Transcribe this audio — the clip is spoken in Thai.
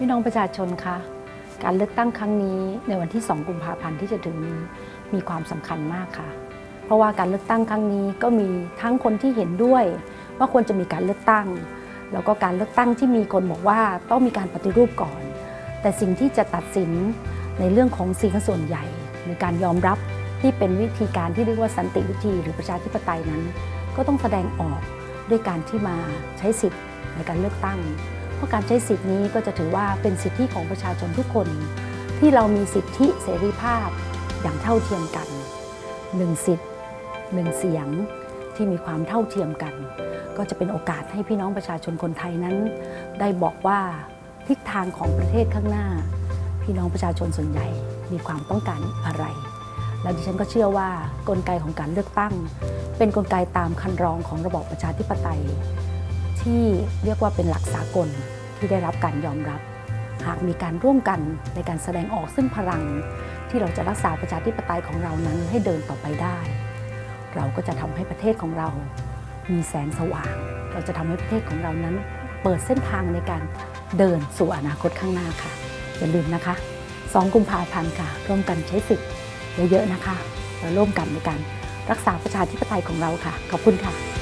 พี่น้องประชาชนคะการเลือกตั้งครั้งนี้ในวันที่ 2 กุมภาพันธ์ที่จะถึงนี้มีความสำคัญมากค่ะ เพราะว่าการเลือกตั้งครั้งนี้ก็มีทั้งคนที่เห็นด้วย ว่าควรจะมีการเลือกตั้ง แล้วก็การเลือกตั้งที่มีคนบอกว่าต้องมีการปฏิรูปก่อน แต่สิ่งที่จะตัดสินในเรื่องของเสียงส่วนใหญ่ในการยอมรับที่เป็นวิธีการที่เรียกว่าสันติวิธี หรือประชาธิปไตยนั้น ก็ต้องแสดงออกด้วยการที่มาใช้สิทธิ์ในการเลือกตั้ง เพราะการใช้สิทธินี้ก็จะถือว่าเป็นสิทธิของประชาชนทุกคน ที่เรามีสิทธิเสรีภาพอย่างเท่าเทียมกันหนึ่งสิทธิ์หนึ่งเสียงที่มีความเท่าเทียมกัน ก็จะเป็นโอกาสให้พี่น้องประชาชนคนไทยนั้น ได้บอกว่าทิศทางของประเทศข้างหน้า พี่น้องประชาชนส่วนใหญ่มีความต้องการอะไร แล้วดิฉันก็เชื่อว่ากลไกของการเลือกตั้ง เป็นกลไกตามคันรองของระบอบประชาธิปไตย ที่เรียกว่าเป็นหลักสากลที่ได้รับการยอมรับ หากมีการร่วมกันในการแสดงออกซึ่งพลัง ที่เราจะรักษาประชาธิปไตยของเรานั้นให้เดินต่อไปได้ เราก็จะทำให้ประเทศของเรา มีแสงสว่าง เราจะทำให้ประเทศของเรานั้น เปิดเส้นทางในการเดินสู่อนาคตข้างหน้าค่ะอย่าลืมนะคะ 2 กุมภาพันธ์ค่ะ ร่วมกันใช้สิทธิ์เยอะๆนะคะ เราร่วมกันในการรักษาประชาธิปไตยของเราค่ะ ขอบคุณค่ะ